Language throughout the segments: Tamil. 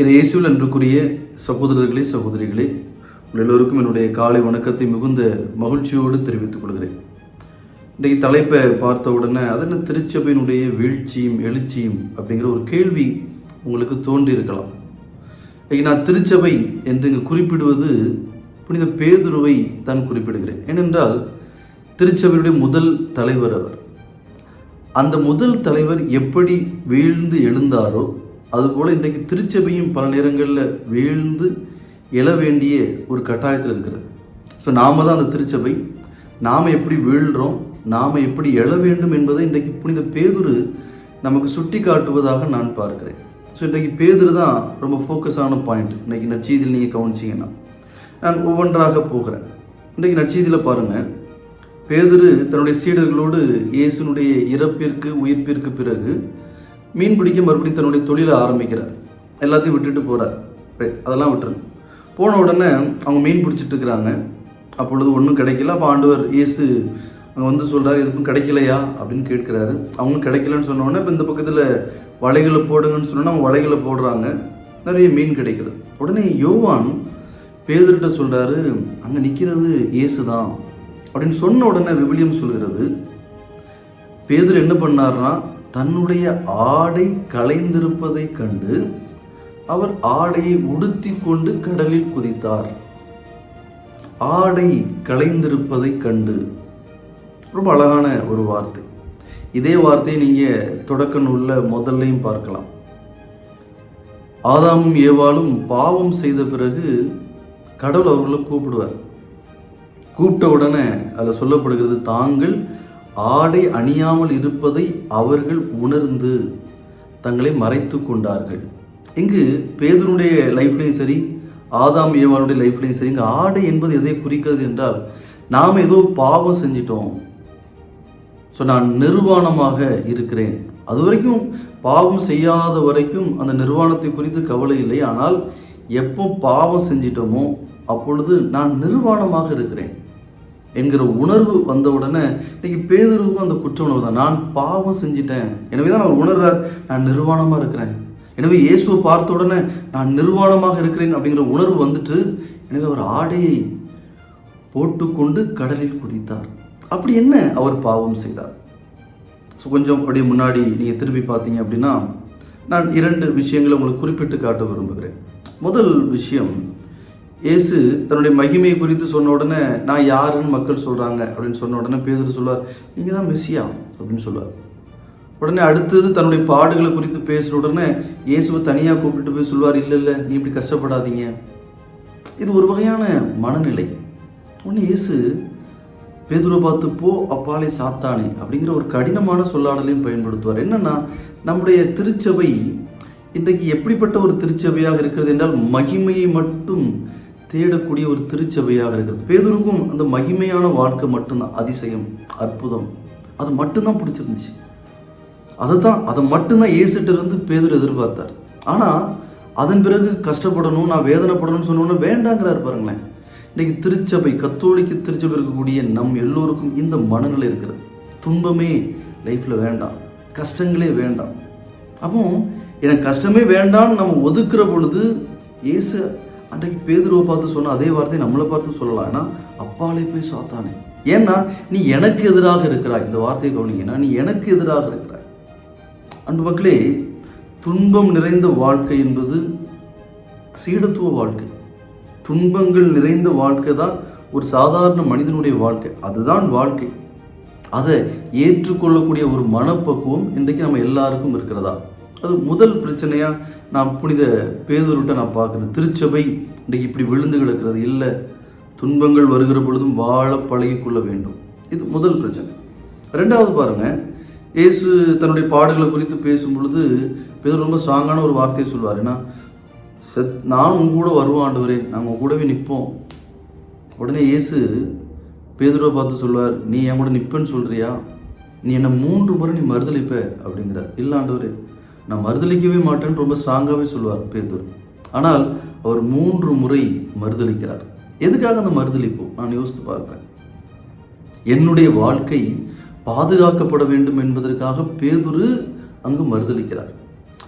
இது இயேசுவில் அன்புக்குரிய சகோதரர்களே சகோதரிகளே எல்லோருக்கும் என்னுடைய காலை வணக்கத்தை மிகுந்த மகிழ்ச்சியோடு தெரிவித்துக் கொள்கிறேன். இன்றைக்கு தலைப்பை பார்த்த உடனே அது என்ன திருச்சபையினுடைய வீழ்ச்சியும் எழுச்சியும் அப்படிங்கிற ஒரு கேள்வி உங்களுக்கு தோன்றியிருக்கலாம் இன்னைக்கு நான் திருச்சபை என்று இங்கு குறிப்பிடுவது புனித பேதுருவை தான் குறிப்பிடுகிறேன். ஏனென்றால் திருச்சபையுடைய முதல் தலைவர் அவர். அந்த முதல் தலைவர் எப்படி வீழ்ந்து எழுந்தாரோ அதுபோல் இன்றைக்கு திருச்சபையும் பல நேரங்களில் வீழ்ந்து எழ வேண்டிய ஒரு கட்டாயத்தில் இருக்கிறது. ஸோ நாம தான் அந்த திருச்சபை. நாம் எப்படி வீழ்கிறோம் நாம் எப்படி எழ வேண்டும் என்பதை இன்றைக்கு புனித பேதுரு நமக்கு சுட்டி காட்டுவதாக நான் பார்க்கிறேன். ஸோ இன்றைக்கு பேதுரு தான் ரொம்ப ஃபோக்கஸான பாயிண்ட் இன்றைக்கி நச்சீதியில் நீங்கள் கவனிச்சிங்கன்னா. நான் ஒவ்வொன்றாக போகிறேன். இன்றைக்கு நச்சீதியில் பாருங்கள் பேதுரு தன்னுடைய சீடர்களோடு இயேசுனுடைய இறப்பிற்கு உயிர்ப்பிற்கு பிறகு மீன் பிடிக்க மறுபடியும் தன்னுடைய தொழிலை ஆரம்பிக்கிறார். எல்லாத்தையும் விட்டுட்டு போகிறார் ரைட் அதெல்லாம் விட்டுருங்க. போன உடனே அவங்க மீன் பிடிச்சிட்டு இருக்கிறாங்க. அப்பொழுது ஒன்றும் கிடைக்கல. அப்போ ஆண்டவர் இயேசு அங்கே வந்து சொல்கிறார் எதுக்கும் கிடைக்கலையா? அப்படின்னு கேட்குறாரு. அவங்க கிடைக்கலன்னு சொன்ன உடனே இப்போ இந்த பக்கத்தில் வலைகளை போடுங்கன்னு சொன்னோன்னா அவங்க வலைகளை போடுறாங்க. நிறைய மீன் கிடைக்குது. உடனே யோவான் பேதர்கிட்ட சொல்கிறாரு அங்கே நிற்கிறது இயேசு தான் அப்படின்னு சொன்ன உடனே விவிலியம் சொல்கிறது பேதர் என்ன பண்ணார்னா தன்னுடைய ஆடை களைந்திருப்பதைக் கண்டு அவர் ஆடையை உடுத்தி கொண்டு கடலில் குதித்தார். ஆடை களைந்திருப்பதைக் கண்டு. ரொம்ப அழகான ஒரு வார்த்தை. இதே வார்த்தையை நீங்கள் தொடக்க நூலில் முதல்லையும் பார்க்கலாம். ஆதாமும் ஏவாளும் பாவம் செய்த பிறகு கடவுள் அவர்களை கூப்பிடுவார். கூப்பிட்ட உடனே அதில் சொல்லப்படுகிறது தாங்கள் ஆடை அணியாமல் இருப்பதை அவர்கள் உணர்ந்து தங்களை மறைத்து கொண்டார்கள். இங்கு பேதனுடைய லைஃப்லையும் சரி ஆதாம் ஏவாளுடைய லைஃப்லையும் சரி இங்கு ஆடை என்பது எதை குறிக்கிறது என்றால் நாம் ஏதோ பாவம் செஞ்சிட்டோம். ஸோ நான் நிர்வாணமாக இருக்கிறேன். அது வரைக்கும் பாவம் செய்யாத வரைக்கும் அந்த நிர்வாணத்தை குறித்து கவலை இல்லை. ஆனால் எப்போ பாவம் செஞ்சிட்டோமோ அப்பொழுது நான் நிர்வாணமாக இருக்கிறேன். என்கிற உணர்வு வந்த உடனே இன்னைக்கு பேதருக்கும் அந்த குற்ற உணர்வு தான் நான் பாவம் செஞ்சிட்டேன். எனவே தான் அவர் உணர்றார் நான் நிர்வாணமாக இருக்கிறேன். எனவே இயேசுவை பார்த்த உடனே நான் நிர்வாணமாக இருக்கிறேன் அப்படிங்கிற உணர்வு வந்துட்டு எனவே அவர் ஆடையை போட்டுக்கொண்டு கடலில் குதித்தார். அப்படி என்ன அவர் பாவம் செய்தார்? ஸோ கொஞ்சம் அப்படியே முன்னாடி நீங்கள் திரும்பி பார்த்தீங்க அப்படின்னா நான் இரண்டு விஷயங்களை உங்களுக்கு குறிப்பிட்டு காட்ட விரும்புகிறேன். முதல் விஷயம் இயேசு தன்னுடைய மகிமையை குறித்து சொன்ன உடனே நான் யாருன்னு மக்கள் சொல்கிறாங்க அப்படின்னு சொன்ன உடனே பேதர் சொல்லுவார் நீங்கள் தான் மெஸ்ஸியா? அப்படின்னு சொல்லுவார். உடனே அடுத்தது தன்னுடைய பாடுகளை குறித்து பேசுகிற உடனே இயேசுவை தனியாக கூப்பிட்டு போய் சொல்லுவார் இல்லை இல்லை நீ இப்படி கஷ்டப்படாதீங்க. இது ஒரு வகையான மனநிலை. உடனே இயேசு பேதுரை பார்த்து போ அப்பாலே சாத்தானே அப்படிங்கிற ஒரு கடினமான சொல்லாடலையும் பயன்படுத்துவார். என்னன்னா நம்முடைய திருச்சபை இன்றைக்கு எப்படிப்பட்ட ஒரு திருச்சபையாக இருக்கிறது என்றால் மகிமையை மட்டும் தேடக்கூடிய ஒரு திருச்சபையாக இருக்கிறது. பேதருக்கும் அந்த மகிமையான வாழ்க்கை மட்டும்தான் அதிசயம் அற்புதம். அது மட்டும்தான் பிடிச்சிருந்துச்சு. அதை தான் அதை மட்டும்தான் ஏசிட்டு இருந்து பேதர் எதிர்பார்த்தார். ஆனால் அதன் பிறகு கஷ்டப்படணும் நான் வேதனைப்படணும்னு சொன்னோன்னு வேண்டாங்கிறார் பாருங்களேன். இன்னைக்கு திருச்சபை கத்தோலிக்க திருச்சபை இருக்கக்கூடிய நம் எல்லோருக்கும் இந்த மனநிலை இருக்கிறது. துன்பமே லைஃப்பில் வேண்டாம் கஷ்டங்களே வேண்டாம். அப்போ எனக்கு கஷ்டமே வேண்டாம்னு நம்ம ஒதுக்குற பொழுது இயேசு அன்றைக்கு பேதுருவை பார்த்து சொன்ன அதே வார்த்தையை நம்மளை பார்த்து சொல்லலாம். ஏன்னா அப்பாலே போய் சாத்தானே. ஏன்னா நீ எனக்கு எதிராக இருக்கிறாய். இந்த வார்த்தையை கவனிங்கன்னா நீ எனக்கு எதிராக இருக்கிறாய். அன்பு மக்களே துன்பம் நிறைந்த வாழ்க்கை என்பது சீடத்துவ வாழ்க்கை. துன்பங்கள் நிறைந்த வாழ்க்கை தான் ஒரு சாதாரண மனிதனுடைய வாழ்க்கை. அதுதான் வாழ்க்கை. அதை ஏற்றுக்கொள்ளக்கூடிய ஒரு மனப்பக்குவம் இன்றைக்கு நம்ம எல்லாருக்கும் இருக்கிறதா? அது முதல் பிரச்சனையாக நான் புனித பேதூர்கிட்ட நான் பார்க்குறேன் திருச்சபை இன்றைக்கு இப்படி விழுந்து கிடக்கிறது. இல்லை துன்பங்கள் வருகிற பொழுதும் வாழ பழகிக்கொள்ள வேண்டும். இது முதல் பிரச்சனை. ரெண்டாவது பாருங்க இயேசு தன்னுடைய பாடுகளை குறித்து பேசும் பொழுது பேதர் ரொம்ப ஸ்ட்ராங்கான ஒரு வார்த்தையை சொல்வார். ஏன்னா செத் நான் உங்க கூட வருவோம் ஆண்டவரே. நாங்கள் உங்க கூடவே நிற்போம். உடனே இயேசு பேதுருவை பார்த்து சொல்வார் நீ என் கூட நிற்பேன்னு சொல்கிறியா நீ என்னை மூன்று முறை நீ மறுதளிப்ப அப்படிங்கிறார். இல்லாண்டவரே நான் மறுதளிக்கவே மாட்டேன்னு ரொம்ப ஸ்ட்ராங்காகவே சொல்லுவார் பேதுரு. ஆனால் அவர் மூன்று முறை மறுதளிக்கிறார். எதுக்காக அந்த மறுதளிப்பு? நான் யோசித்து பார்க்கிறேன். என்னுடைய வாழ்க்கை பாதுகாக்கப்பட வேண்டும் என்பதற்காக பேதுரு அங்கு மறுதளிக்கிறார்.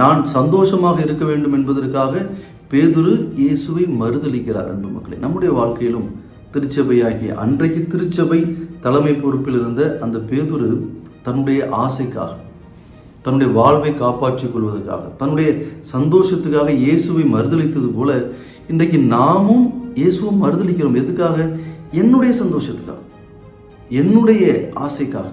நான் சந்தோஷமாக இருக்க வேண்டும் என்பதற்காக பேதுரு இயேசுவை மறுதளிக்கிறார் அன்பு மக்களே. நம்முடைய வாழ்க்கையிலும் திருச்சபையாகிய அன்றைக்கு திருச்சபை தலைமை பொறுப்பில் இருந்த அந்த பேதுரு தன்னுடைய ஆசைக்காக தன்னுடைய வாழ்வை காப்பாற்றிக் கொள்வதற்காக தன்னுடைய சந்தோஷத்துக்காக இயேசுவை மறுதளித்தது போல இன்றைக்கு நாமும் இயேசுவை மறுதளிக்கிறோம். எதுக்காக? என்னுடைய சந்தோஷத்துக்காக. என்னுடைய ஆசைக்காக.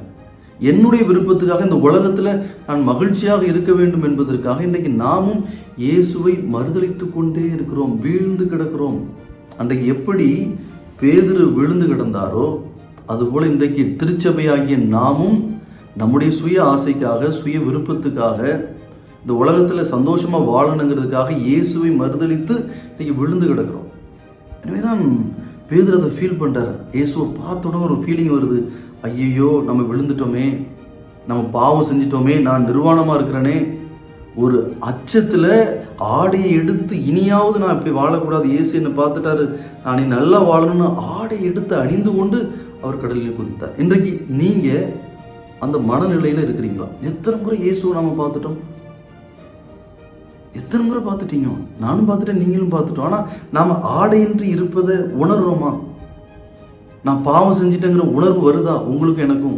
என்னுடைய விருப்பத்துக்காக இந்த உலகத்தில் நான் மகிழ்ச்சியாக இருக்க வேண்டும் என்பதற்காக இன்றைக்கு நாமும் இயேசுவை மறுதளித்து கொண்டே இருக்கிறோம். வீழ்ந்து கிடக்கிறோம். அன்றைக்கு எப்படி பேதிரு விழுந்து கிடந்தாரோ அதுபோல் இன்றைக்கு திருச்சபையாகிய நாமும் நம்முடைய சுய ஆசைக்காக சுய விருப்பத்துக்காக இந்த உலகத்தில் சந்தோஷமாக வாழணுங்கிறதுக்காக இயேசுவை மறுதளித்து இன்னைக்கு விழுந்து கிடக்கிறோம். எனவேதான் பேதர் அதை ஃபீல் பண்ணுறார் இயேசுவை பார்த்தோட ஒரு ஃபீலிங் வருது. ஐயையோ நம்ம விழுந்துட்டோமே. நம்ம பாவம் செஞ்சிட்டோமே. நான் நிர்வாணமாக இருக்கிறேனே. ஒரு அச்சத்தில் ஆடையை எடுத்து இனியாவது நான் இப்படி வாழக்கூடாது. இயேசு என்னை பார்த்துட்டாரு. நான் நீ நல்லா வாழணும்னு ஆடை எடுத்து அணிந்து கொண்டு அவர் கடலில் குதித்தார். இன்றைக்கு நீங்கள் அந்த மனநிலையில் இருக்கிறீங்களா? எத்தனை முறை இயேசுவை நாம் பார்த்துட்டோம்? எத்தனை முறை பார்த்துட்டீங்க? நானும் பார்த்துட்டேன் நீங்களும் பார்த்துட்டோம். ஆனால் நாம் ஆடையின்றி இருப்பதை உணர்றோமா? நான் பாவம் செஞ்சிட்டேங்கிற உணர்வு வருதா? உங்களுக்கும் எனக்கும்.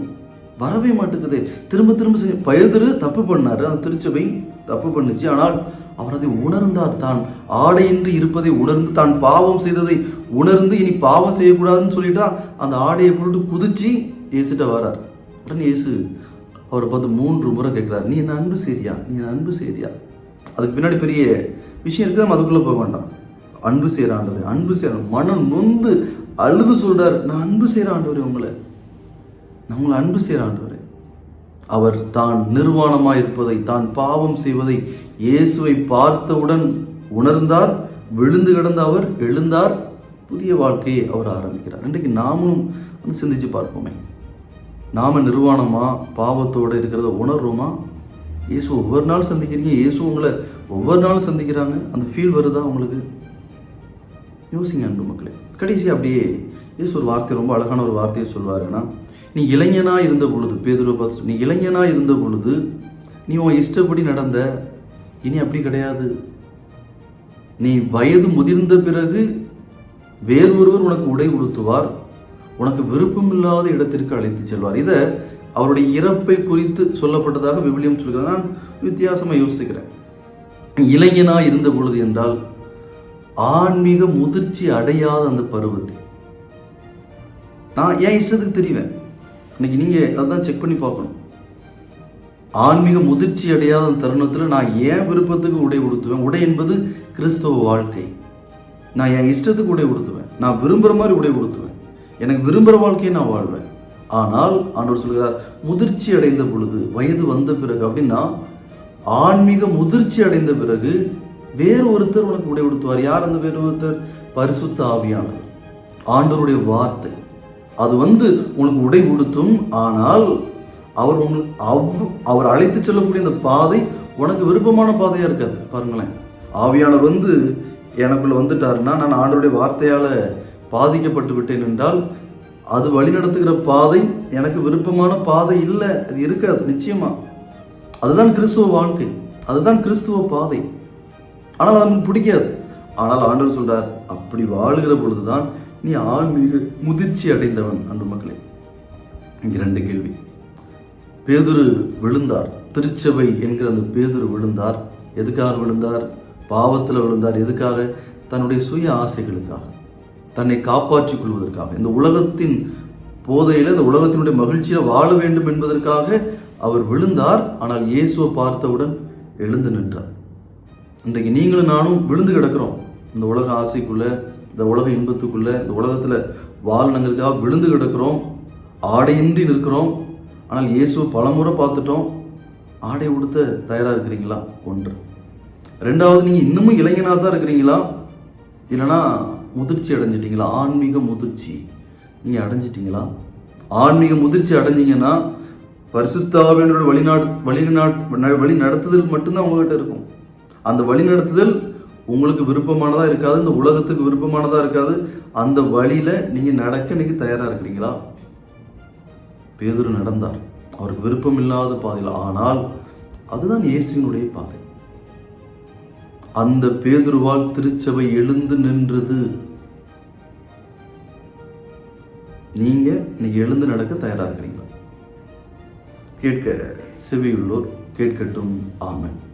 வரவே மாட்டேங்குதே. திரும்ப திரும்ப செஞ்சு பயதிரு தப்பு பண்ணார். அந்த திருச்சபை தப்பு பண்ணுச்சு. ஆனால் அவர் அதை உணர்ந்தார் தான். ஆடையின்றி இருப்பதை உணர்ந்து தான் பாவம் செய்ததை உணர்ந்து இனி பாவம் செய்யக்கூடாதுன்னு சொல்லிட்டா அந்த ஆடையை போட்டு குதிச்சு ஏசிட்ட வரார். உடனே இயேசு அவரை பார்த்து மூன்று முறை கேட்கிறார் நீ என்ன அன்பு செய்றியா நீ என்ன அன்பு செய்றியா அதுக்கு பின்னாடி பெரிய விஷயம் இருக்குது நம்ம அதுக்குள்ளே போக வேண்டாம். அன்பு செய்கிற ஆண்டவர் அன்பு செய்கிற மனம் நொந்து அழுது சொல்கிறார் நான் அன்பு செய்கிற ஆண்டவர் உங்களை. நான் உங்களை அன்பு செய்கிற ஆண்டவர். அவர் தான் நிர்வாணமாக இருப்பதை தான் பாவம் செய்வதை இயேசுவை பார்த்தவுடன் உணர்ந்தார் விழுந்து கிடந்த அவர் எழுந்தார் புதிய வாழ்க்கையை அவர் ஆரம்பிக்கிறார். இன்றைக்கு நாமும் வந்து சிந்திச்சு பார்ப்போமே. நாம நிர்வாணமா பாவத்தோடு இருக்கிறத உணர்றோமா? இயேசு ஒவ்வொரு நாள் சந்திக்கிறீங்க. இயேசு உங்களை ஒவ்வொரு நாளும் சந்திக்கிறாங்க. அந்த ஃபீல் வருதா உங்களுக்கு? யோசிங்க அன்பு மக்களே. கடைசி அப்படியே இயேசு ஒரு வார்த்தை ரொம்ப அழகான ஒரு வார்த்தையை சொல்வாருன்னா நீ இளைஞனா இருந்த பொழுது பேதுருவை பார்த்து சொல், நீ இளைஞனா இருந்த பொழுது நீ உன் இஷ்டப்படி நடந்த இனி அப்படி கிடையாது. நீ வயது முதிர்ந்த பிறகு வேறு ஒருவர் உனக்கு உடை உடுத்துவார். உனக்கு விருப்பமில்லாத இடத்திற்கு அழைத்து செல்வார். இதை அவருடைய இறப்பை குறித்து சொல்லப்பட்டதாக விவிலியம் சொல்கிறது. நான் வித்தியாசமாக யோசிக்கிறேன். இளைஞனா இருந்த பொழுது என்றால் ஆன்மீக முதிர்ச்சி அடையாத அந்த பருவத்தை நான் என் இஷ்டத்துக்கு தெரிவேன். இன்னைக்கு நீங்க அதான் செக் பண்ணி பார்க்கணும். ஆன்மீக முதிர்ச்சி அடையாத அந்த தருணத்தில் நான் ஏன் விருப்பத்துக்கு உடை உடுத்துவேன். உடை என்பது கிறிஸ்தவ வாழ்க்கை. நான் என் இஷ்டத்துக்கு உடை உடுத்துவேன். நான் விரும்புகிற மாதிரி உடை உடுத்துவேன். எனக்கு விரும்புகிற வாழ்க்கையை நான் வாழ்வேன். ஆனால் ஆண்டவர் சொல்கிறார் முதிர்ச்சி அடைந்த பொழுது வயது வந்த பிறகு அப்படின்னா ஆன்மீக முதிர்ச்சி அடைந்த பிறகு வேறு ஒருத்தர் உனக்கு உடை உடுத்துவார். யார் அந்த வேறு ஒருத்தர்? பரிசுத்த ஆவியானவர். ஆண்டவருடைய வார்த்தை. அது வந்து உனக்கு உடை உடுத்தும். ஆனால் அவர் உங்களுக்கு அவ் அவர் அழைத்து செல்லக்கூடிய அந்த பாதை உனக்கு விருப்பமான பாதையாக இருக்காது. பாருங்களேன். ஆவியானவர் வந்து எனக்குள்ள வந்துட்டாருன்னா நான் ஆண்டவருடைய வார்த்தையால பாதிக்கப்பட்டு விட்டேன் என்றால் அது வழிநடத்துகிற பாதை எனக்கு விருப்பமான பாதை இல்லை. அது இருக்காது நிச்சயமா. அதுதான் கிறிஸ்துவ வாழ்க்கை. அதுதான் கிறிஸ்துவ பாதை. ஆனால் அது பிடிக்காது. ஆனால் ஆண்டவர் சொல்றார் அப்படி வாழுகிற பொழுதுதான் நீ ஆன்மீக முதிர்ச்சி அடைந்தவன் அன்பு மக்களே. இங்கே ரெண்டு கேள்வி. பேதுரு விழுந்தார். திருச்சபை என்கிற அந்த பேதுரு விழுந்தார். எதுக்காக விழுந்தார்? பாவத்தில் விழுந்தார். எதுக்காக? தன்னுடைய சுய ஆசைகளுக்காக. தன்னை காப்பாற்றிக் கொள்வதற்காக இந்த உலகத்தின் போதையில் இந்த உலகத்தினுடைய மகிழ்ச்சியில் வாழ வேண்டும் என்பதற்காக அவர் விழுந்தார். ஆனால் இயேசுவை பார்த்தவுடன் எழுந்து நின்றார். இன்றைக்கு நீங்களும் நானும் விழுந்து கிடக்கிறோம். இந்த உலக ஆசைக்குள்ள இந்த உலக இன்பத்துக்குள்ள இந்த உலகத்தில் வாழ்நங்களுக்காக விழுந்து கிடக்கிறோம். ஆடையின்றி நிற்கிறோம். ஆனால் இயேசுவை பலமுறை பார்த்துட்டோம். ஆடை உடுத்த தயாராக இருக்கிறீங்களா? ஒன்று. ரெண்டாவது நீங்கள் இன்னமும் இளைஞனாக தான் இருக்கிறீங்களா? இல்லைன்னா முதிர்ச்சி அடைஞ்சிட்டீங்களா? ஆன்மீக முதிர்ச்சி. நீங்க அடைஞ்சிட்டீங்களா? ஆன்மீக முதிர்ச்சி அடைஞ்சீங்கன்னா பரிசுத்தாவினோட வழிநாடு வழிநாட் வழி நடத்துதல் மட்டும்தான் உங்ககிட்ட இருக்கும். அந்த வழி நடத்துதல் உங்களுக்கு விருப்பமானதாக இருக்காது இந்த உலகத்துக்கு விருப்பமானதா இருக்காது. அந்த வழியில நீங்க நடக்க இன்னைக்கு தயாராக இருக்கிறீங்களா? பேதுரு நடந்தார். அவருக்கு விருப்பம் இல்லாத பாதையில். ஆனால் அதுதான் இயேசுவினுடைய பாதை. அந்த பேதுருவால் திருச்சபை எழுந்து நின்றது. நீங்க இன்னைக்கு எழுந்து நடக்க தயாராக இருக்கிறீங்களா? கேட்க செவியுள்ளோர் கேட்கட்டும். ஆமன்.